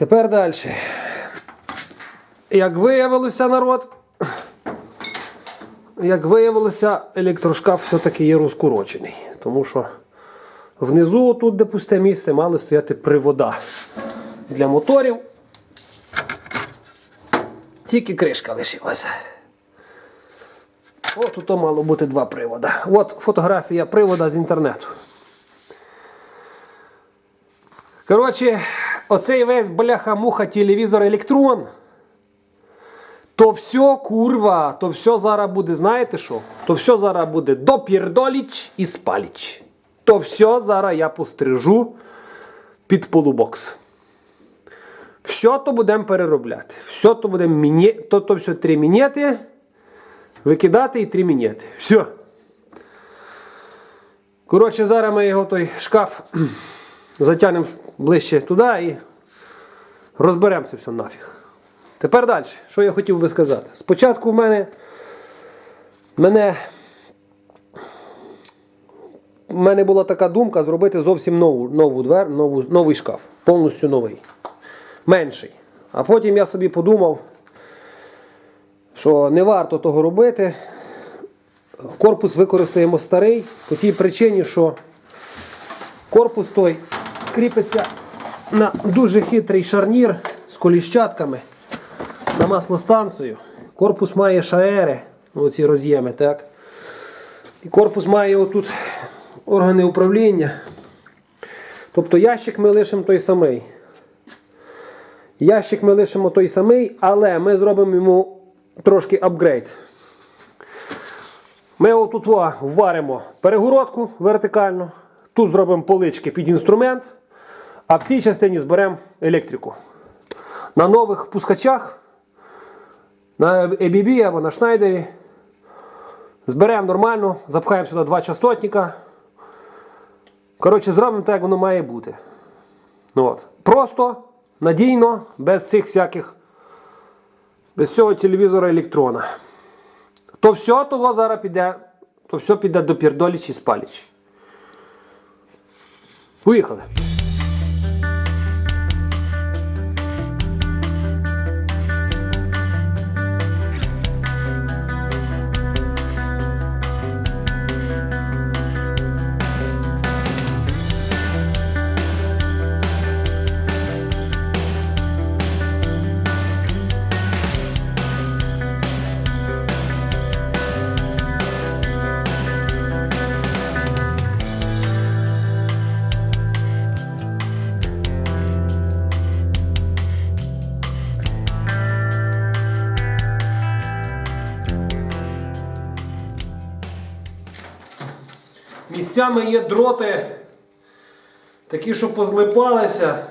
Тепер далі. Як виявилося, народ, як виявилося, електрошкаф все-таки є розкорочений. Тому що внизу, тут, де пусте місце, мали стояти привода для моторів. Тільки кришка лишилася. От тут мало бути два привода. От фотографія привода з інтернету. Коротше, оцей весь бляха-муха телевізор електрон. То все, курва, то все зараз буде, знаєте що? То все зараз буде допірдоліч і спаліч. То все зараз я пострижу під полубокс. Все то будемо переробляти. Все то будемо міні... то, то все три мінети, викидати і три мінети. Все. Коротше, зараз ми його той шкаф затягнемо ближче туди і розберемо це все нафіг. Тепер далі, що я хотів би сказати. Спочатку в мене мене, в мене була така думка зробити зовсім нову, нову двер, нову, новий шкаф, повністю новий. Менший. А потім я собі подумав, що не варто того робити. Корпус використаємо старий по тій причині, що корпус той кріпиться на дуже хитрий шарнір з коліщатками на маслостанцію. Корпус має шаери, оці роз'єми, так? І корпус має отут органи управління. Тобто ящик ми лишимо той самий. Ящик ми лишимо той самий, але ми зробимо йому трошки апгрейд. Ми отут варимо перегородку вертикально. Тут зробимо полички під інструмент, а в цій частині зберемо електрику. На нових пускачах, на ABB або на Шнайдері. Зберемо нормально, запхаємо сюди два частотника. Коротше, зробимо так, як воно має бути. Ну, от. Просто, надійно, без цих всяких, без цього телевізора електрона. То все того зараз піде, то все піде до пірдоліч і спаліч. Поїхали. Місцями є дроти, такі, що позлипалися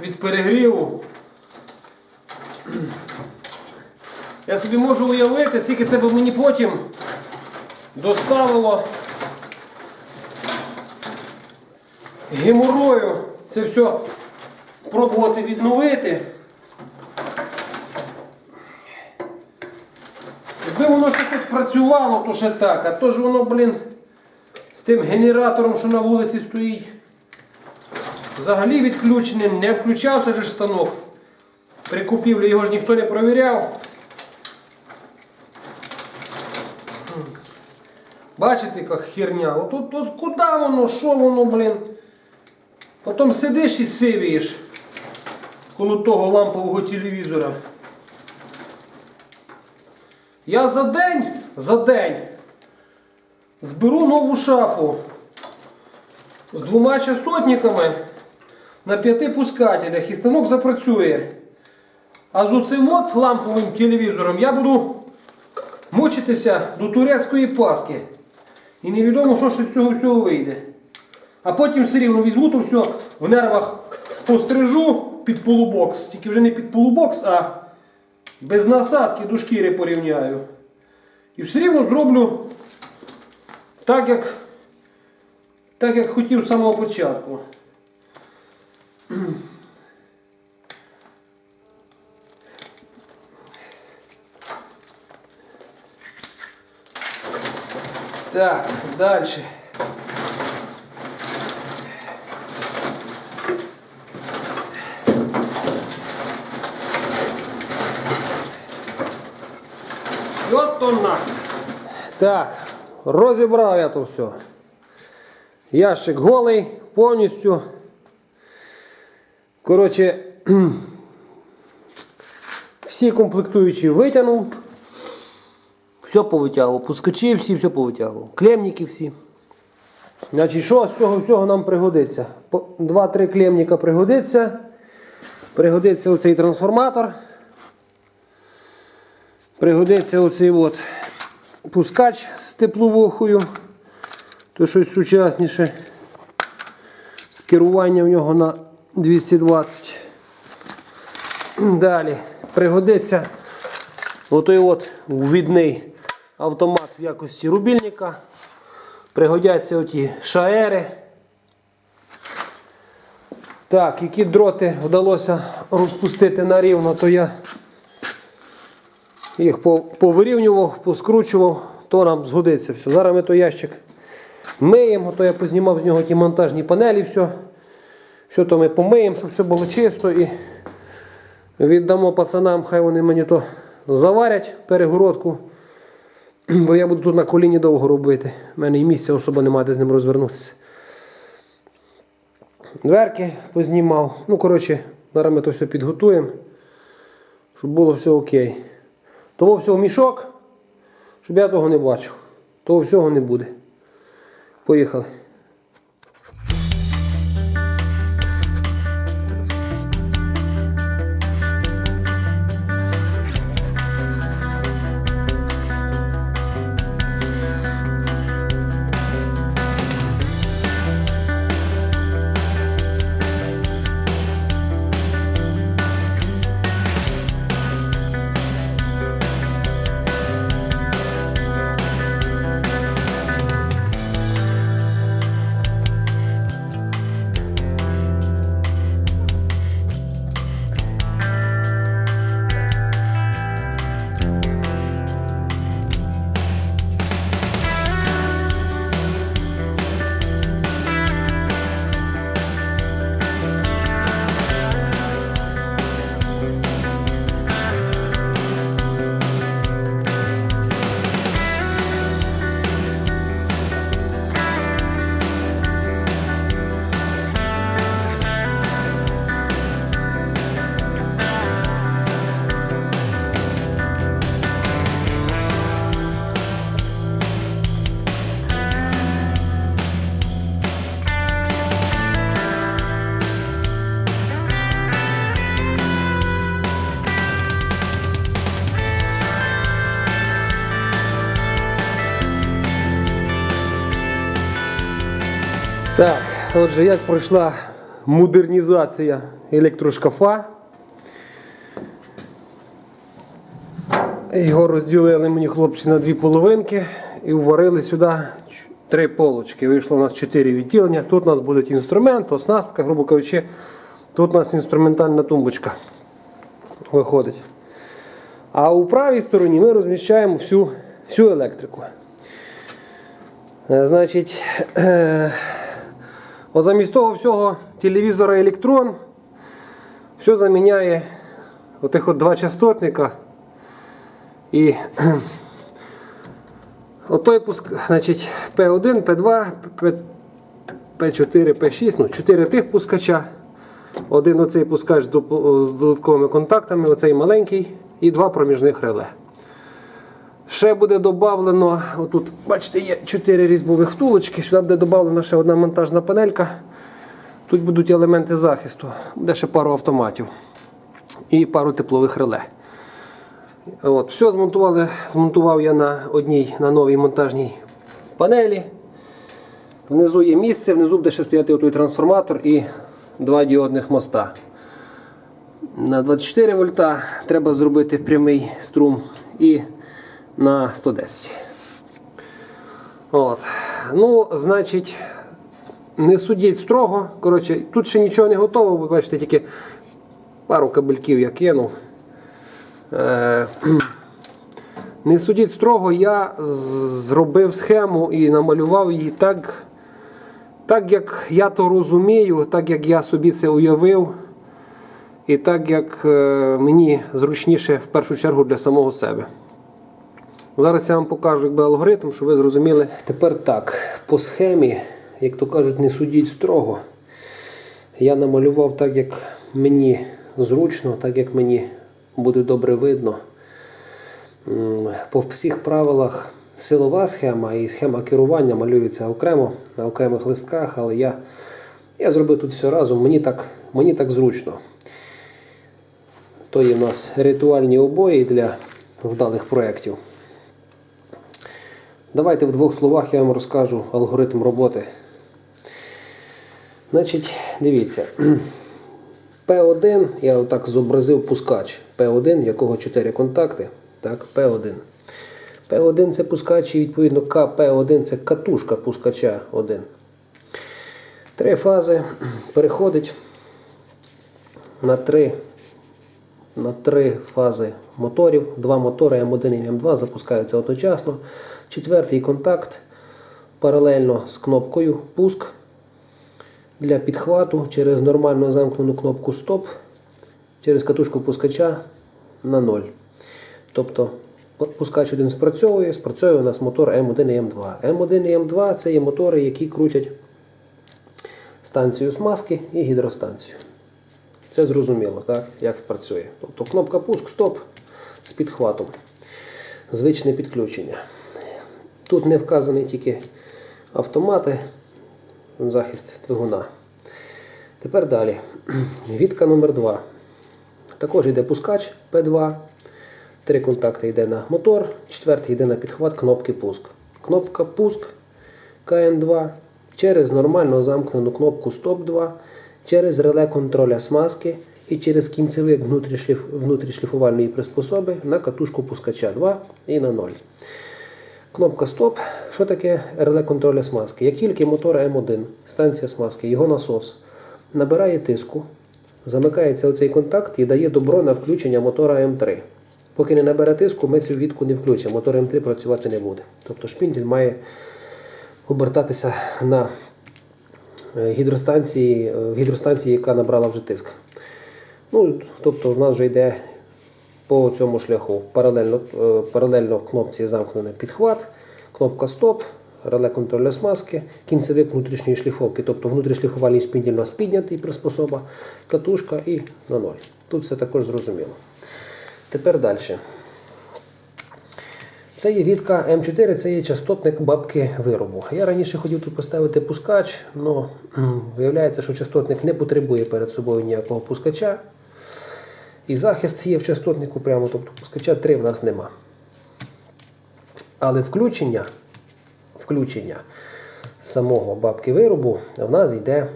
від перегріву. Я собі можу уявити, скільки це б мені потім доставило геморою це все пробувати відновити. Якби воно ще хоч працювало, то ще так, а то ж воно, блін, тим генератором, що на вулиці стоїть, взагалі відключеним, не включався ж станок. При купівлі його ж ніхто не провіряв. Бачите, яка херня? От, от, от куди воно, що воно, блін? Потім сидиш і сивієш коло того лампового телевізора. Я за день, за день зберу нову шафу з двома частотниками на п'яти пускателях і станок запрацює. А з оцим от ламповим телевізором я буду мучитися до турецької паски. І невідомо, що ще з цього всього вийде. А потім все рівно візьму то все в нервах пострижу під полубокс. Тільки вже не під полубокс, а без насадки до шкіри порівняю. І все рівно зроблю так як, так як хотів з самого початку. Так, далі. Вот он нахуй. Так. Розібрав я то все. Ящик голий, повністю. Коротше, всі комплектуючі витягнув. Все повитягував. Пускачі всі, все повитягував. Клемники всі. Значить, що з цього всього нам пригодиться? Два-три клемніка пригодиться. Пригодиться оцей трансформатор. Пригодиться оцей от пускач з тепловухою. То щось сучасніше. Керування в нього на 220. Далі пригодиться отой от ввідний автомат в якості рубільника. Пригодяться оті шаери. Так, які дроти вдалося розпустити на рівно, то я їх повирівнював, поскручував, то нам згодиться все. Зараз ми той ящик миємо, то я познімав з нього ті монтажні панелі, все. Все то ми помиємо, щоб все було чисто і віддамо пацанам, хай вони мені то заварять перегородку. Бо я буду тут на коліні довго робити. У мене і місця особо немає, де з ним розвернутися. Дверки познімав. Ну, коротше, зараз ми то все підготуємо, щоб було все окей. Того всього мішок, щоб я того не бачив. Того всього не буде. Поїхали. Так, отже, як пройшла модернізація електрошкафа. Його розділили мені хлопці на дві половинки і вварили сюди три полочки. Вийшло у нас чотири відділення. Тут у нас буде інструмент, оснастка, грубо кажучи. Тут у нас інструментальна тумбочка виходить. А у правій стороні ми розміщаємо всю, всю електрику. Е, Значить, е, от замість того всього телевізора електрон все заміняє отих от два частотника. І отой пуск, значить, P1, P2, P, P4, P6, ну, 4 тих пускача. Один оцей пускач з додатковими контактами, оцей маленький, і два проміжних реле. Ще буде додано, отут, бачите, є 4 різьбових втулочки, сюди буде додана ще одна монтажна панелька. Тут будуть елементи захисту, буде ще пару автоматів і пару теплових реле. От, все змонтували, змонтував я на одній на новій монтажній панелі. Внизу є місце, внизу буде ще стояти той трансформатор і два діодних моста. На 24 вольта треба зробити прямий струм і на 110. От. Ну, значить, не судіть строго. Коротше, тут ще нічого не готово, ви бачите, тільки пару кабельків я кинув. Е, Не судіть строго, я зробив схему і намалював її так, так, як я то розумію, так як я собі це уявив, і так як е, мені зручніше в першу чергу для самого себе. Зараз я вам покажу якби, алгоритм, щоб ви зрозуміли. Тепер так, по схемі, як то кажуть, не судіть строго. Я намалював так, як мені зручно, так як мені буде добре видно. По всіх правилах силова схема і схема керування малюються окремо на окремих листках, але я, я зробив тут все разом, мені так, мені так зручно. То є в нас ритуальні обої для вдалих проєктів. Давайте в двох словах я вам розкажу алгоритм роботи. Значить, дивіться. P1, я отак зобразив пускач P1, в якого 4 контакти. Так, P1. P1 це пускач і відповідно KP1 це катушка пускача 1. Три фази переходить на три, на три фази моторів. Два мотори М1 і М2 запускаються одночасно. Четвертий контакт паралельно з кнопкою пуск для підхвату через нормально замкнену кнопку Стоп через катушку пускача на 0. Тобто пускач один спрацьовує, спрацьовує у нас мотор М1 і М2. М1 і М2 це є мотори, які крутять станцію смазки і гідростанцію. Це зрозуміло, так? як працює. Тобто кнопка пуск, стоп з підхватом. Звичне підключення. Тут не вказані тільки автомати, захист двигуна. Тепер далі. Вітка номер 2 Також йде пускач P2. Три контакти йде на мотор, четвертий йде на підхват кнопки пуск. Кнопка пуск КН2 через нормально замкнену кнопку Стоп 2, через реле контроля смазки і через кінцевик внутрішліф... внутрішліфувальної приспособи на катушку пускача 2 і на 0. Кнопка Стоп. Що таке реле контроля смазки? Як тільки мотор М1, станція смазки, його насос набирає тиску, замикається оцей контакт і дає добро на включення мотора М3. Поки не набере тиску, ми цю відку не включимо, мотор М3 працювати не буде. Тобто шпіндель має обертатися на е, гідростанції, е, в гідростанції, яка набрала вже тиск. Ну, тобто в нас вже йде по цьому шляху паралельно, е, паралельно кнопці замкнений підхват, кнопка стоп, реле контроля смазки, кінцевик внутрішньої шліфовки, тобто внутрішньошліфувальний спіндель у нас піднятий приспособа, катушка і на ноль. Тут все також зрозуміло. Тепер далі. Це є відка М4, це є частотник бабки виробу. Я раніше хотів тут поставити пускач, але виявляється, що частотник не потребує перед собою ніякого пускача. І захист є в частотнику прямо, тобто пускача 3 в нас нема. Але включення, включення самого бабки виробу в нас йде,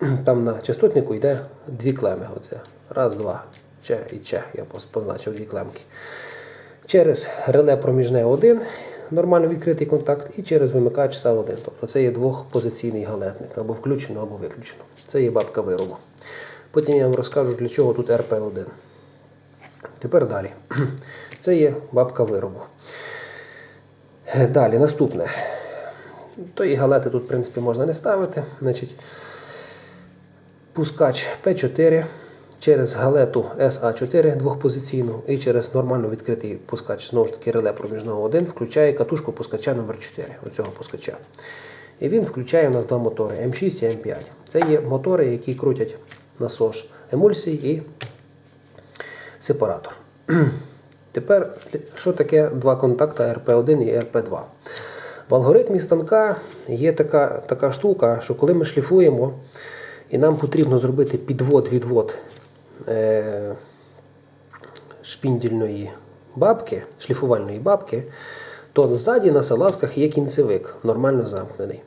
там на частотнику йде дві клеми. Оце. Раз, два, че і че. Я позначив дві клемки. Через реле проміжне 1, нормально відкритий контакт, і через вимикач СА1. Тобто це є двохпозиційний галетник, або включено, або виключено. Це є бабка виробу. Потім я вам розкажу, для чого тут РП1. Тепер далі. Це є бабка виробу. Далі, наступне. Тої галети тут, в принципі, можна не ставити. Значить, Пускач П4 через галету СА4 двохпозиційну і через нормально відкритий пускач, знову ж таки, реле проміжного 1, включає катушку пускача номер 4 оцього пускача. І він включає у нас два мотори М6 і М5. Це є мотори, які крутять насос емульсій і сепаратор. Тепер, що таке два контакти РП1 і РП2? В алгоритмі станка є така, така штука, що коли ми шліфуємо, і нам потрібно зробити підвод-відвод е, шпіндільної бабки, шліфувальної бабки, то ззаді на салазках є кінцевик, нормально замкнений.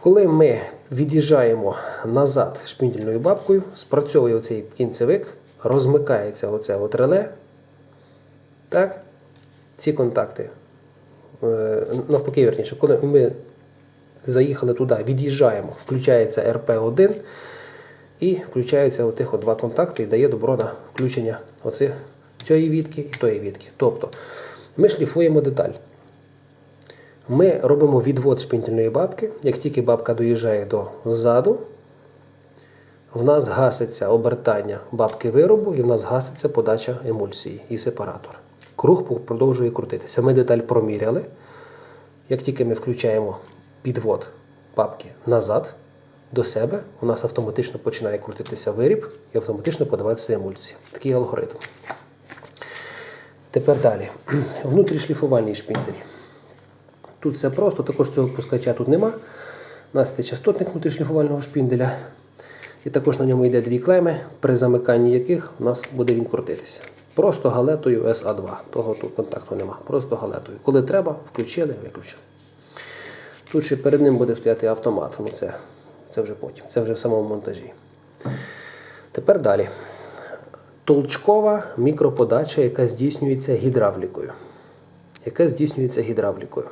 Коли ми від'їжджаємо назад шпіндільною бабкою, спрацьовує оцей кінцевик, розмикається оце от реле. Так? Ці контакти. Е, Навпаки, верніше, коли ми заїхали туди, від'їжджаємо, включається РП1 і включаються отих от два контакти і дає добро на включення оцих, цієї відки і тої відки. Тобто ми шліфуємо деталь. Ми робимо відвод шпінтельної бабки. Як тільки бабка доїжджає до ззаду, в нас гаситься обертання бабки виробу і в нас гаситься подача емульсії і сепаратора. Круг продовжує крутитися. Ми деталь проміряли. Як тільки ми включаємо підвод папки назад до себе, у нас автоматично починає крутитися виріб і автоматично подаватися емульсія. Такий алгоритм. Тепер далі. Внутрішліфувальний шпіндель. Тут все просто, також цього пускача тут нема. У нас це частотник внутрішліфувального шпінделя. І також на ньому йде дві клеми, при замиканні яких у нас буде він крутитися. Просто галетою SA2. Того тут контакту нема. Просто галетою. Коли треба, включили, виключили. Тут ще перед ним буде стояти автомат. Ну це, це вже потім, це вже в самому монтажі. Тепер далі. Толчкова мікроподача, яка здійснюється гідравлікою. Яка здійснюється гідравлікою.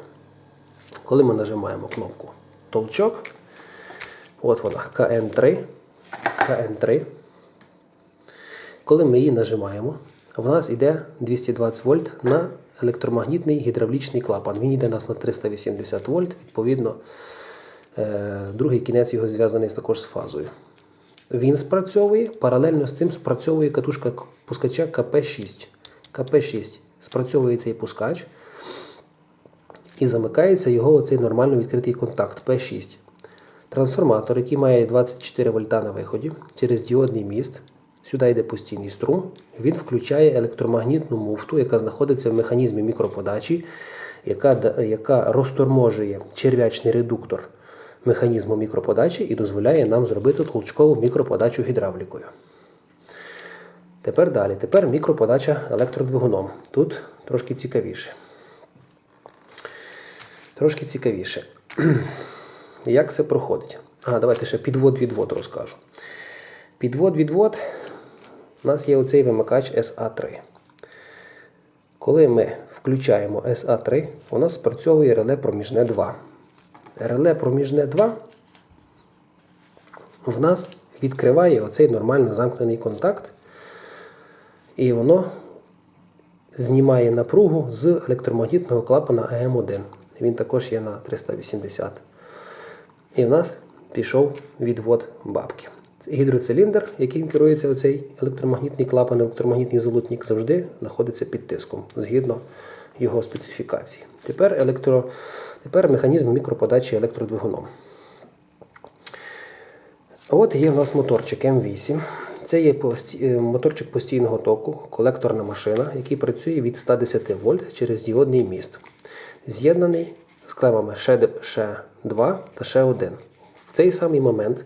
Коли ми нажимаємо кнопку толчок, от вона КН3. КН3. Коли ми її нажимаємо, в нас йде 220 вольт на електромагнітний гідравлічний клапан. Він йде у нас на 380 вольт, відповідно, е, другий кінець його зв'язаний також з фазою. Він спрацьовує, паралельно з цим спрацьовує катушка пускача КП6. КП6 спрацьовує цей пускач і замикається його оцей нормально відкритий контакт P6. Трансформатор, який має 24 вольта на виході через діодний міст, сюди йде постійний струм, він включає електромагнітну муфту, яка знаходиться в механізмі мікроподачі, яка, яка розторможує черв'ячний редуктор механізму мікроподачі і дозволяє нам зробити толчкову мікроподачу гідравлікою. Тепер далі. Тепер мікроподача електродвигуном. Тут трошки цікавіше. Трошки цікавіше. Як це проходить? А, давайте ще підвод-відвод розкажу. Підвод-відвод. У нас є оцей вимикач SA3. Коли ми включаємо SA3, у нас спрацьовує реле проміжне 2. Реле проміжне 2 в нас відкриває оцей нормально замкнений контакт, і воно знімає напругу з електромагнітного клапана АМ1. Він також є на 380. І в нас пішов відвод бабки. Це Гідроциліндр, яким керується оцей електромагнітний клапан, електромагнітний золотник, завжди знаходиться під тиском згідно його специфікації. Тепер, електро... Тепер механізм мікроподачі електродвигуном. От є в нас моторчик М8. Це є е, моторчик постійного току, колекторна машина, який працює від 110 вольт через діодний міст. З'єднаний з клемами ще, ще 2 та ще 1. В цей самий момент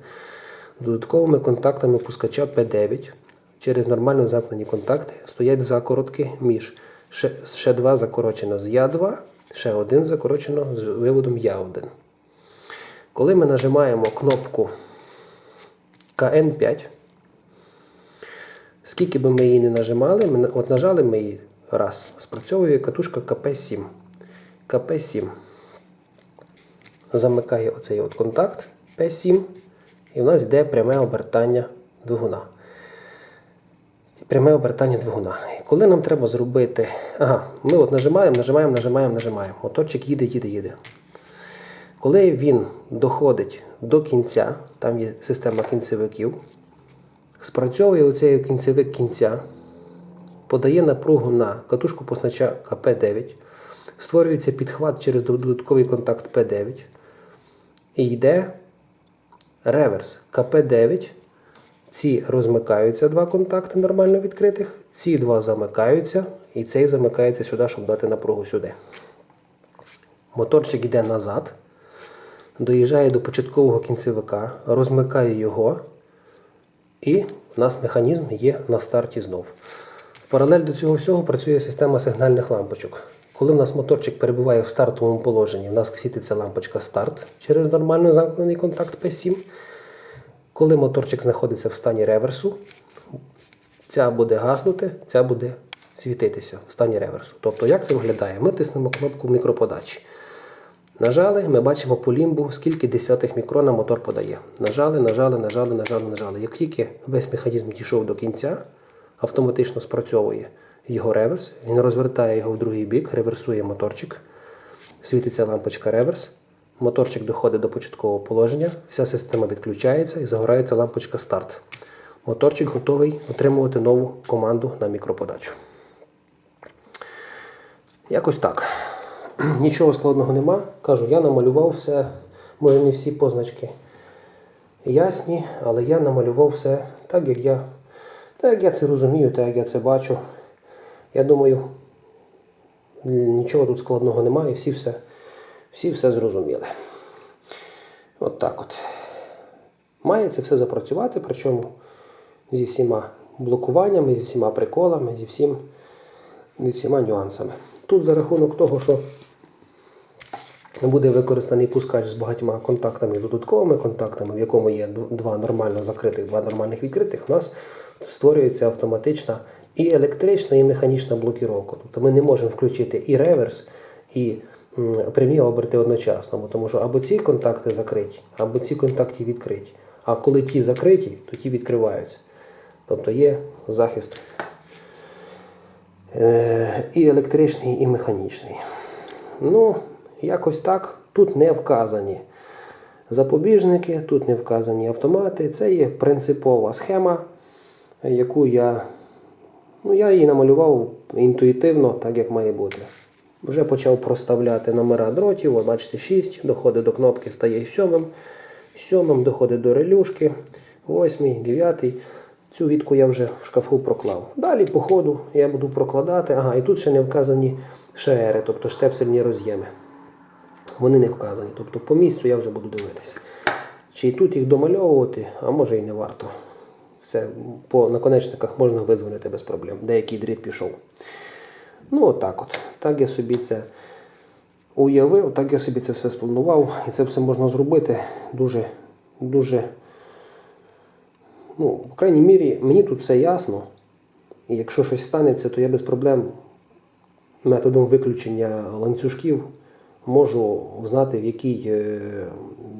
додатковими контактами пускача P9 через нормально замкнені контакти стоять закоротки між ще, ще 2 закорочено з Я2, ще 1 закорочено з виводом Я1. Коли ми нажимаємо кнопку КН5, скільки би ми її не нажимали, от нажали ми її раз, спрацьовує катушка КП7. КП7 замикає оцей от контакт P7, і в нас йде пряме обертання двигуна. Пряме обертання двигуна. І коли нам треба зробити. Ага, ми от нажимаємо, нажимаємо, нажимаємо, нажимаємо. Моторчик їде, їде, їде. Коли він доходить до кінця, там є система кінцевиків, спрацьовує оцей кінцевик кінця, подає напругу на катушку познача КП9, створюється підхват через додатковий контакт П9 і йде реверс КП9. Ці розмикаються два контакти нормально відкритих, ці два замикаються, і цей замикається сюди, щоб дати напругу сюди. Моторчик йде назад, доїжджає до початкового кінцевика, розмикає його, і в нас механізм є на старті знов. Паралель до цього всього працює система сигнальних лампочок. Коли в нас моторчик перебуває в стартовому положенні, в нас світиться лампочка старт через нормально замкнений контакт P7. Коли моторчик знаходиться в стані реверсу, ця буде гаснути, ця буде світитися в стані реверсу. Тобто, як це виглядає? Ми тиснемо кнопку мікроподачі. Нажали, ми бачимо по лімбу, скільки десятих мікрона мотор подає. Нажали, нажали, нажали, нажали, нажали. Як тільки весь механізм дійшов до кінця, автоматично спрацьовує його реверс, він розвертає його в другий бік, реверсує моторчик, світиться лампочка реверс, моторчик доходить до початкового положення, вся система відключається і загорається лампочка старт. Моторчик готовий отримувати нову команду на мікроподачу. Якось так. Нічого складного нема. Кажу, я намалював все, може не всі позначки ясні, але я намалював все так, як я, так, як я це розумію, так як я це бачу. Я думаю, нічого тут складного немає, всі все, всі все зрозуміли. От так от. Має це все запрацювати, причому зі всіма блокуваннями, зі всіма приколами, зі, всім, зі всіма нюансами. Тут за рахунок того, що буде використаний пускач з багатьма контактами, додатковими контактами, в якому є два нормально закритих, два нормальних відкритих, у нас створюється автоматична і електрична, і механічна блокіровка. Тобто ми не можемо включити і реверс, і прямі оберти одночасно, тому що або ці контакти закриті, або ці контакти відкриті. А коли ті закриті, то ті відкриваються. Тобто є захист е, і електричний, і механічний. Ну, якось так. Тут не вказані запобіжники, тут не вказані автомати. Це є принципова схема, яку я, ну, я її намалював інтуїтивно, так як має бути. Вже почав проставляти номера дротів, от бачите, 6, доходить до кнопки, стає 7, 7 доходить до релюшки, 8, 9. Цю вітку я вже в шкафу проклав. Далі по ходу я буду прокладати. Ага, і тут ще не вказані шеери, тобто штепсельні роз'єми. Вони не вказані. Тобто по місцю я вже буду дивитися. Чи тут їх домальовувати, а може і не варто. Все, по наконечниках можна видзвонити без проблем. Деякий дріт пішов. Ну, отак от. Так я собі це уявив, так я собі це все спланував. І це все можна зробити дуже, дуже. Ну, в крайній мірі, мені тут все ясно. І якщо щось станеться, то я без проблем методом виключення ланцюжків можу знати, в якій, е,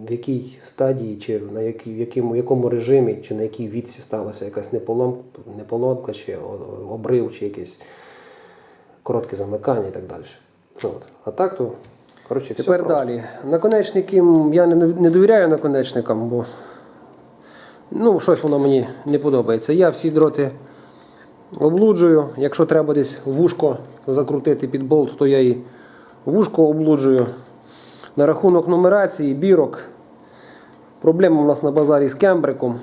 в якій стадії, чи на якій, в якому, в якому режимі, чи на якій відсі сталася якась неполомка, неполомка чи обрив, чи якесь коротке замикання і так далі. От. А так то, коротше, все Тепер просто. далі. Наконечники я не, не довіряю наконечникам, бо ну, щось воно мені не подобається. Я всі дроти облуджую. Якщо треба десь вушко закрутити під болт, то я і вушко облуджую. На рахунок нумерації, бірок. Проблема у нас на базарі з кембриком.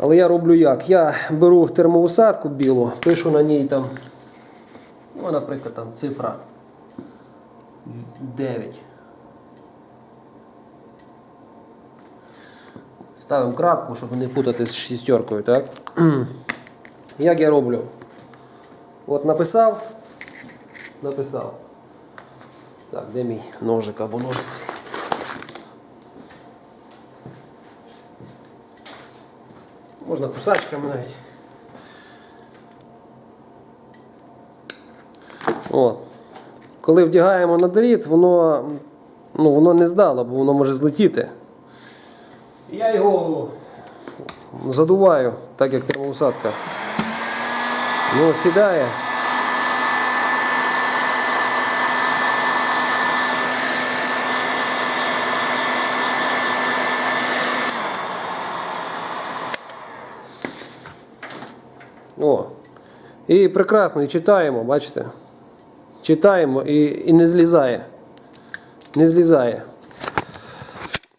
Але я роблю як? Я беру термоусадку білу, пишу на ній там, ну, наприклад, там цифра 9. Ставимо крапку, щоб не путати з шістеркою, так? Як я роблю? От написав, написав. Так, де мій ножик або ножиці? Можна кусачками навіть. От. Коли вдягаємо на дріт, воно, ну, воно не здало, бо воно може злетіти. Я його задуваю, так як термоусадка. Ну, сідає. О. І прекрасно, і читаємо, бачите? Читаємо і, і не злізає. Не злізає.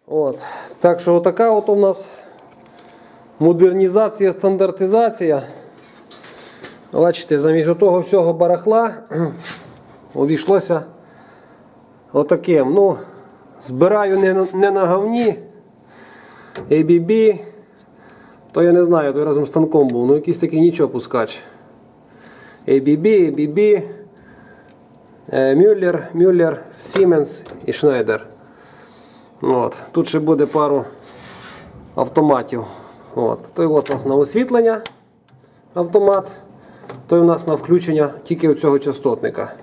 От. Так що отака от у нас модернізація, стандартизація. Бачите, замість того всього барахла обійшлося отаким. Ну, збираю не на говні. ABB. То я не знаю, той разом з станком був. Ну якийсь такий нічого пускач. ABB, ABB, е, Мюллер, Мюллер, Siemens і Schneider. От. Тут ще буде пару автоматів. От. Той от у нас на освітлення автомат, той у нас на включення тільки цього частотника.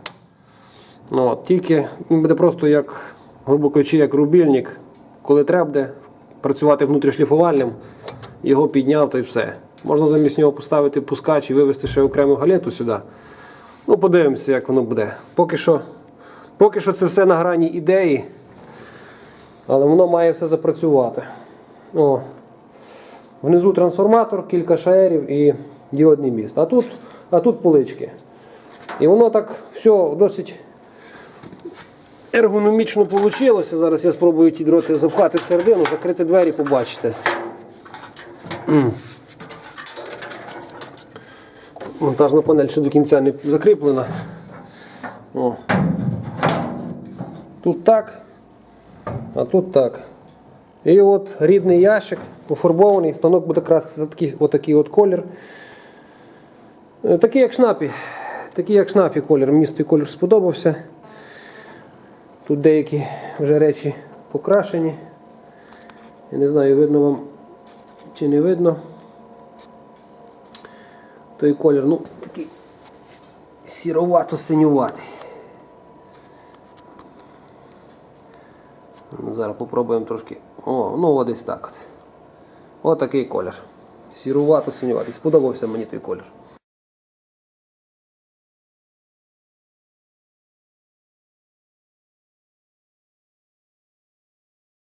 От. Тільки він буде просто як, грубо кажучи, як рубільник. Коли треба буде працювати внутрішліфувальним, його підняв та й все. Можна замість нього поставити пускач і вивести ще окрему галету сюди. Ну, подивимося, як воно буде. Поки що, поки що це все на грані ідеї, але воно має все запрацювати. О. Внизу трансформатор, кілька шаерів і діодний міст. А тут, а тут полички. І воно так все досить ергономічно вийшло. Зараз я спробую ті дроти запхати всередину, закрити двері, побачите. Монтажна панель ще до кінця не закріплена. О. Тут так, а тут так. І от рідний ящик пофарбований, станок буде красити такий, отакий от колір. Е, Такий як шнапі. Такий як шнапі колір. Мені той колір сподобався. Тут деякі вже речі покрашені. Я не знаю, видно вам чи не видно. Той колір, ну, такий сіровато-синюватий. Ну, Зараз попробуємо трошки. О, ну от десь так от. Ось такий колір. Сірувато-синюватий. Сподобався мені той колір.